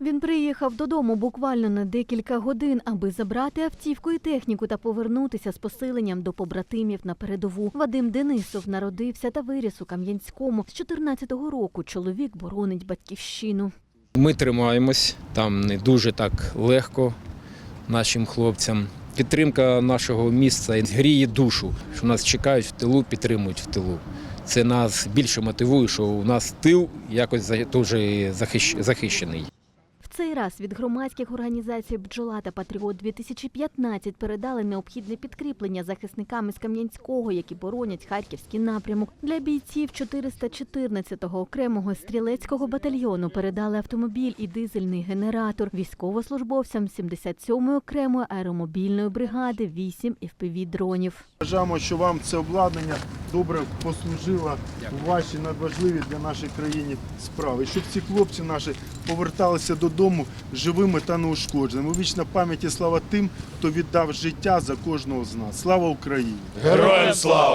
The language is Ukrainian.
Він приїхав додому буквально на декілька годин, аби забрати автівку і техніку та повернутися з посиленням до побратимів на передову. Вадим Денисов народився та виріс у Кам'янському. З 14-го року чоловік боронить батьківщину. Ми тримаємось, там не дуже так легко нашим хлопцям. Підтримка нашого міста гріє душу, що нас чекають в тилу, підтримують в тилу. Це нас більше мотивує, що у нас тил якось захищ- захищений. Цей раз від громадських організацій Бджола та Патріот 2015 передали необхідне підкріплення захисникам із Кам'янського, які боронять харківський напрямок. Для бійців 414-го окремого стрілецького батальйону передали автомобіль і дизельний генератор. Військовослужбовцям 77-ї окремої аеромобільної бригади 8 FPV-дронів. Вважаємо, що вам це обладнання добре послужила у вашій надважливі для нашої країни справи. І щоб ці хлопці наші поверталися додому живими та неушкодженими. Вічна пам'ять і слава тим, хто віддав життя за кожного з нас. Слава Україні! Героям слава!